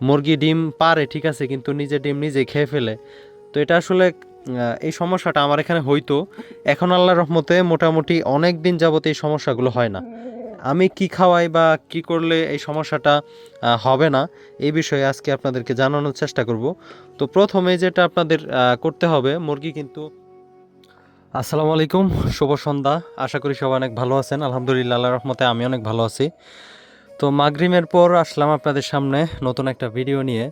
মুরগি ডিম পারে, ঠিক আছে, কিন্তু নিজে ডিম নিজে খেয়ে ফেলে। তো এটা আসলে এই সমস্যাটা আমার এখানে হইতো। এখন আল্লাহর রহমতে মোটামুটি অনেক দিন যাবত এই সমস্যাগুলো হয় না। আমি কি খাওয়াই বা কি করলে এই সমস্যাটা হবে না, এই বিষয়ে আজকে আপনাদেরকে জানানোর চেষ্টা করব। তো প্রথমে যেটা আপনাদের করতে হবে, মুরগি কিন্তু আসসালামু আলাইকুম, শুভ সন্ধ্যা। আশা করি সবাই অনেক ভালো আছেন। আলহামদুলিল্লাহ, আল্লাহর রহমতে আমি অনেক ভালো আছি। তো মাগরিমের পর আসলাম আপনাদের সামনে নতুন একটা ভিডিও নিয়ে।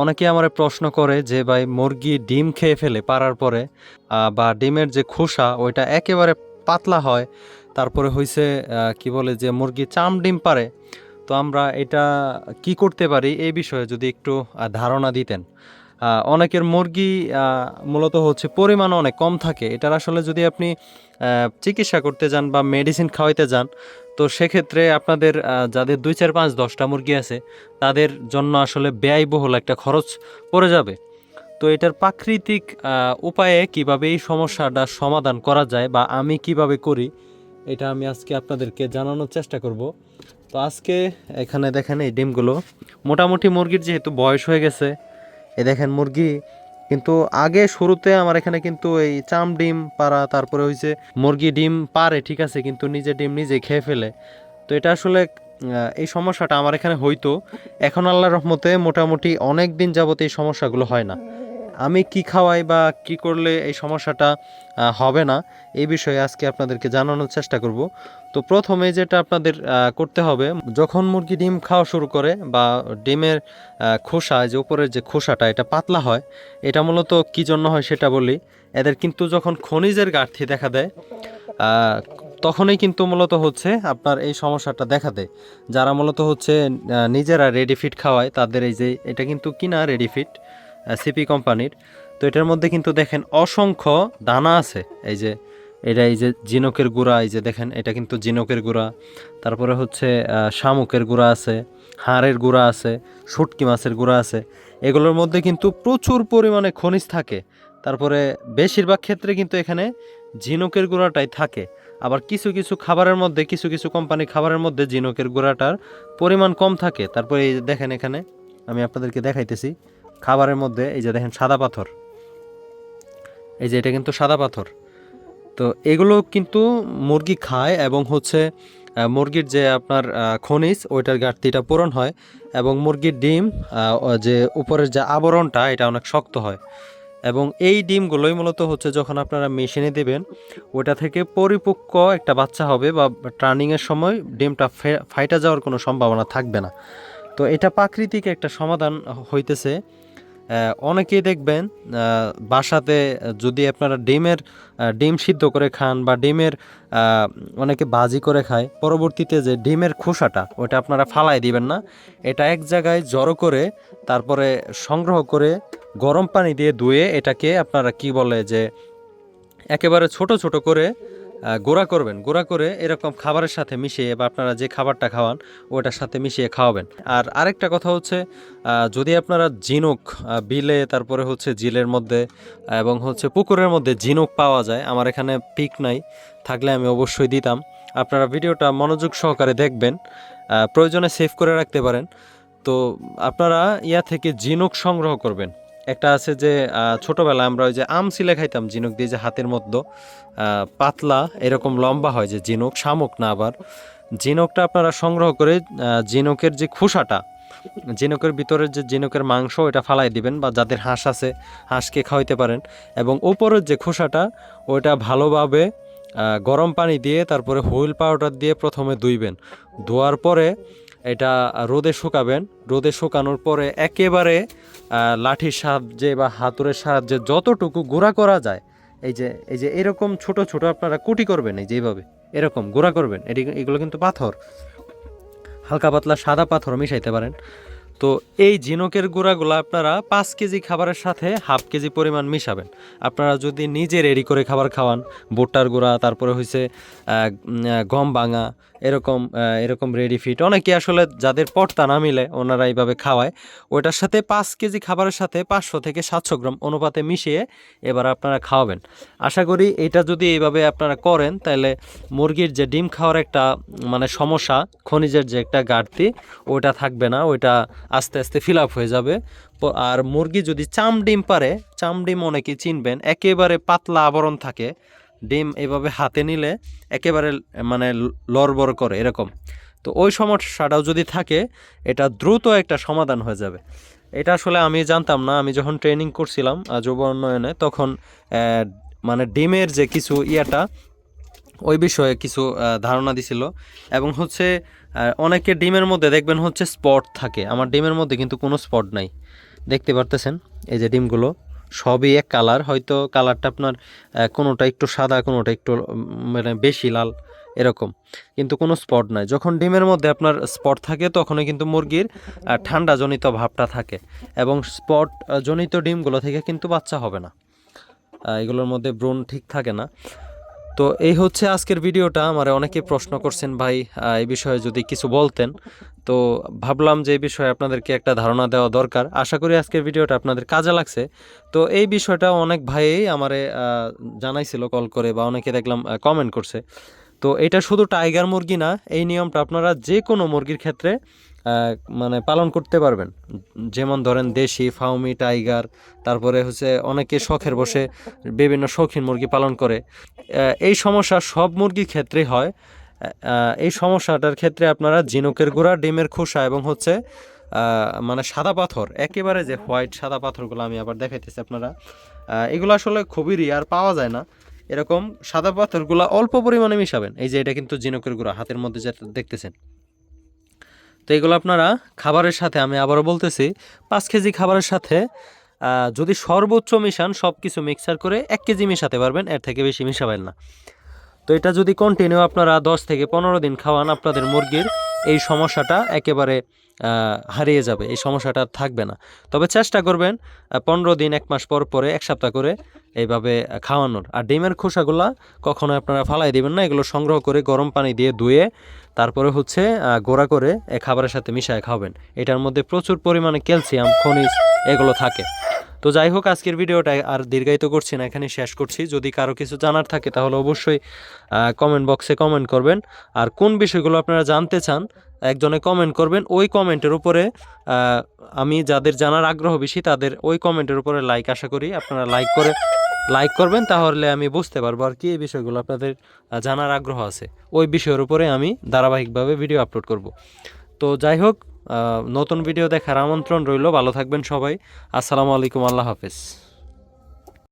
অনেকে আমার প্রশ্ন করে যে, ভাই, মুরগি ডিম খেয়ে ফেলে পারার পরে বা ডিমের যে খোসা, ওইটা একেবারে পাতলা হয়। তারপরে হইছে কি বলে যে, মুরগি চাম ডিম পারে তো আমরা এটা কি করতে পারি, এই বিষয়ে যদি একটু ধারণা দিতেন। অনেকের মুরগি মূলত হচ্ছে পরিমাণ অনেক কম থাকে। এটার আসলে যদি আপনি চিকিৎসা করতে যান বা মেডিসিন খাওয়াইতে যান তো সেক্ষেত্রে আপনাদের যাদের দুই চার পাঁচ দশটা মুরগি আছে, তাদের জন্য আসলে ব্যয়বহুল একটা খরচ পড়ে যাবে। তো এটার প্রাকৃতিক উপায়ে কীভাবে এই সমস্যাটা সমাধান করা যায় বা আমি কীভাবে করি, এটা আমি আজকে আপনাদেরকে জানানোর চেষ্টা করব। তো আজকে এখানে দেখেন এই ডিমগুলো। মোটামুটি মুরগির যেহেতু বয়স হয়ে গেছে, এ দেখেন মুরগি কিন্তু আগে শুরুতে আমার এখানে কিন্তু এই চাম ডিম পাড়া, তারপরে হয়েছে মুরগি ডিম পারে ঠিক আছে? কিন্তু নিজে ডিম নিজে খেয়ে ফেলে। তো এটা আসলে এই সমস্যাটা আমার এখানে হইতো। এখন আল্লাহর রহমতে মোটামুটি অনেক দিন যাবত এই সমস্যাগুলো হয় না। আমি কি খাওয়াই বা কি করলে এই সমস্যাটা হবে না? এই বিষয়ে আজকে আপনাদেরকে জানানোর চেষ্টা করব। তো প্রথমে যেটা আপনাদের করতে হবে, যখন মুরগি ডিম খাওয়া শুরু করে বা ডিমের খোসা যে উপরের যে খোসাটা, এটা পাতলা হয়, এটা মূলত কি জন্য হয় সেটা বলি। এদের কিন্তু যখন খনিজের ঘাটতি দেখা দেয় তখনই কিন্তু মূলত হচ্ছে আপনার এই সমস্যাটা দেখা দেয়। যারা মূলত হচ্ছে নিজেরা রেডি ফিট খাওয়ায়, তাদের এই যে, এটা কিন্তু কিনা রেডি ফিট সিপি কোম্পানির। তো এটার মধ্যে কিন্তু দেখেন অসংখ্য দানা আছে। এই যে, এটা এই যে জিনকের গুঁড়া, এই যে দেখেন, এটা কিন্তু জিনকের গুঁড়া। তারপরে হচ্ছে শামুকের গুঁড়া আছে, হাড়ের গুঁড়া আছে, শুটকি মাছের গুঁড়া আছে। এগুলোর মধ্যে কিন্তু প্রচুর পরিমাণে খনিজ থাকে। তারপরে বেশিরভাগ ক্ষেত্রে কিন্তু এখানে ঝিনুকের গুঁড়াটাই থাকে। আবার কিছু কিছু খাবারের মধ্যে, কিছু কিছু কোম্পানি খাবারের মধ্যে ঝিনুকের গুঁড়াটার পরিমাণ কম থাকে। তারপরে এই দেখেন এখানে, আমি আপনাদেরকে দেখাইতেছি। খাবারের মধ্যে এই যে দেখেন সাদা পাথর। এই যে এটা কিন্তু সাদা পাথর। তো এগুলো কিন্তু মুরগি খায় এবং হচ্ছে মুরগির যে আপনার খনিজ, ওইটার ঘাটতিটা পূরণ হয় এবং মুরগির ডিম যে উপরের যে আবরণটা, এটা অনেক শক্ত হয়। এবং এই ডিমগুলোই মূলত হচ্ছে যখন আপনারা মেশিনে দেবেন ওটা থেকে পরিপক্ক একটা বাচ্চা হবে বা ট্রানিংয়ের সময় ডিমটা ফাইটা যাওয়ার কোনো সম্ভাবনা থাকবে না। তো এটা প্রাকৃতিক একটা সমাধান হইতেছে। অনেকেই দেখবেন বাসাতে যদি আপনারা ডিমের ডিম সিদ্ধ করে খান বা ডিমের অনেকে ভাজি করে খায়, পরবর্তীতে যে ডিমের খোসাটা, ওটা আপনারা ফালাই দিবেন না। এটা এক জায়গায় জড়ো করে, তারপরে সংগ্রহ করে গরম পানি দিয়ে ধুয়ে এটাকে আপনারা কি বলে যে, একেবারে ছোট ছোট করে গুঁড়া করবেন। গোড়া করে এরকম খাবারের সাথে মিশিয়ে বা আপনারা যে খাবারটা খাওয়ান ওটার সাথে মিশিয়ে খাওয়াবেন। আর আরেকটা কথা হচ্ছে যদি আপনারা ঝিনুক বিলে, তারপরে হচ্ছে জিলের মধ্যে এবং হচ্ছে পুকুরের মধ্যে ঝিনুক পাওয়া যায়, আমার এখানে পিক নাই, থাকলে আমি অবশ্যই দিতাম। আপনারা ভিডিওটা মনোযোগ সহকারে দেখবেন প্রয়োজনে সেভ করে রাখতে পারেন। তো আপনারা ইয়া থেকে ঝিনুক সংগ্রহ করবেন। একটা আছে যে ছোটবেলায় আমরা ওই যে আম সিলে খাইতাম, ঝিনুক দিয়ে যে হাতের মধ্যে। পাতলা, এরকম লম্বা হয় যে ঝিনুক, শামুক না আবার। ঝিনুকটা আপনারা সংগ্রহ করে ঝিনুকের যে খোসাটা, ঝিনুকের ভিতরের যে ঝিনুকের মাংস এটা ফালাই দিবেন বা যাদের হাঁস আছে, হাঁসকে খাওয়াইতে পারেন। এবং উপরের যে খোসাটা, ওইটা ভালোভাবে গরম পানি দিয়ে, তারপরে হুইল পাউডার দিয়ে প্রথমে ধুইবেন। ধোয়ার পরে এটা রোদে শুকাবেন। রোদে শুকানোর পরে একেবারে লাঠির সাহায্যে বা হাতুরের সাহায্যে যতটুকু গোড়া করা যায়, এই যে এই যে এরকম ছোট ছোট আপনারা কুটি করবেন, এই যে এইভাবে, এরকম গোড়া করবেন। এটি, এগুলো কিন্তু পাথর। হালকা পাতলা সাদা পাথর মিশাইতে পারেন। তো এই ঝিনুকের গুঁড়াগুলো আপনারা পাঁচ কেজি খাবারের সাথে হাফ কেজি পরিমাণ মিশাবেন। আপনারা যদি নিজে রেডি করে খাবার খাওয়ান, ভুট্টার গুঁড়া, তারপরে হয়েছে গম ভাঙা, এরকম এরকম রেডি ফিট অনেকে আসলে যাদের পটতা না মিলে ওনারা এইভাবে খাওয়ায়। ওটার সাথে পাঁচ কেজি খাবারের সাথে পাঁচশো থেকে সাতশো গ্রাম অনুপাতে মিশিয়ে এবার আপনারা খাওয়াবেন। আশা করি এটা যদি এইভাবে আপনারা করেন, তাহলে মুরগির যে ডিম খাওয়ার একটা মানে সমস্যা, খনিজের যে একটা ঘাটতি, ওইটা থাকবে না, ওইটা আস্তে আস্তে ফিল আপ হয়ে যাবে। আর মুরগি যদি চাম ডিম পারে, চাম ডিম অনেকে চিনবেন, একেবারে পাতলা আবরণ থাকে। ডিম এভাবে হাতে নিলে একেবারে মানে লড়বড় করে এরকম। তো ওই সমস্যাটাও যদি থাকে, এটা দ্রুত একটা সমাধান হয়ে যাবে। এটা আসলে আমি জানতাম না, আমি যখন ট্রেনিং করছিলাম যুব উন্নয়নে, তখন মানে ডিমের যে কিছু ইয়াটা ওই বিষয়ে কিছু ধারণা দিছিল। এবং হচ্ছে অনেকে ডিমের মধ্যে দেখবেন হচ্ছে স্পট থাকে। আমার ডিমের মধ্যে কিন্তু কোনো স্পট নাই। দেখতে পারতেছেন? এই যে ডিমগুলো, সবই এক কালার। হয়তো কালারটা আপনার কোনোটা একটু সাদা, কোনোটা একটু মানে বেশি লাল, এরকম। কিন্তু কোনো স্পট নাই। যখন ডিমের মধ্যে আপনার স্পট থাকে, তখনই কিন্তু মুরগির ঠান্ডাজনিত ভাবটা থাকে। এবং স্পট জনিত ডিমগুলো থেকে কিন্তু বাচ্চা হবে না। এগুলোর মধ্যে ব্রণ ঠিক থাকে না। তো এই হচ্ছে আজকের ভিডিওটা। আমার অনেকে প্রশ্ন করছেন, ভাই এই বিষয়ে যদি কিছু বলতেন? তো ভাবলাম যে এই বিষয়ে আপনাদেরকে একটা ধারণা দেওয়া দরকার। আশা করি আজকের ভিডিওটা আপনাদের কাজে লাগছে। তো এই বিষয়টা অনেক ভাইই আমারে জানাইছিল কল করে বা অনেকে দেখলাম কমেন্ট করছে। তো এটা শুধু টাইগার মুরগি না, এই নিয়মটা আপনারা যে কোনো মুরগির ক্ষেত্রে মানে পালন করতে পারবেন। যেমন ধরেন দেশি, ফাউমি, টাইগার, তারপরে হচ্ছে অনেকে শখের বসে বিভিন্ন শৌখিন মুরগি পালন করে। এই সমস্যা সব মুরগির ক্ষেত্রেই হয়। এই সমস্যাটার ক্ষেত্রে আপনারা জিনুকের গুঁড়া, ডিমের খোসা এবং হচ্ছে মানে সাদা পাথর, একেবারে যে হোয়াইট সাদা পাথরগুলো আমি আবার দেখাইতেছি আপনারা। এগুলো আসলে খুবই রিয়ার পাওয়া যায় না। এরকম সাদা পাথরগুলো অল্প পরিমাণে মিশাবেন। এই যে এটা কিন্তু জিনুকের গুঁড়া, হাতের মধ্যে যেটা দেখতেছেন। তো এগুলো আপনারা খাবারের সাথে আমি আবারও বলতেছি, পাঁচ কেজি খাবারের সাথে যদি সর্বোচ্চ মিশান সব কিছু মিক্সার করে এক কেজি মেশাতে পারবেন, এর থেকে বেশি মিশাবেন না। তো এটা যদি কন্টিনিউ আপনারা দশ থেকে পনেরো দিন খাওয়ান আপনাদের মুরগির, এই সমস্যাটা একেবারে হারিয়ে যাবে, এই সমস্যাটা থাকবে না। তবে চেষ্টা করবেন পনেরো দিন, এক মাস পর পরে, এক সপ্তাহ করে এইভাবে খাওয়ানোর। আর ডিমের খোসাগুলা কখনো আপনারা ফালাই দেবেন না, এগুলো সংগ্রহ করে গরম পানি দিয়ে ধুয়ে তারপরে হচ্ছে গোড়া করে খাবারের সাথে মিশায় খাবেন এটার মধ্যে প্রচুর পরিমাণে ক্যালসিয়াম, খনিজ, এগুলো থাকে। তো যাই হোক, আজকের ভিডিওটা আর দীর্ঘায়িত করছি না এখানে শেষ করছি। যদি কারও কিছু জানার থাকে, তাহলে অবশ্যই কমেন্ট বক্সে কমেন্ট করবেন। আর কোন বিষয়গুলো আপনারা জানতে চান, একজনে কমেন্ট করবেন। ওই কমেন্টের উপরে আমি যাদের জানার আগ্রহ বেশি, তাদের ওই কমেন্টের উপরে লাইক আশা করি, আপনারা লাইক করে লাইক করবেন। তাহলে আমি বুঝতে পারব আর কি এই বিষয়গুলো আপনাদের জানার আগ্রহ আছে। ওই বিষয়ের উপরে আমি ধারাবাহিকভাবে ভিডিও আপলোড করব। তো যাই হোক নতুন ভিডিও দেখার আমন্ত্রণ রইল। ভালো থাকবেন সবাই। আসসালামু আলাইকুম আল্লাহ হাফেজ।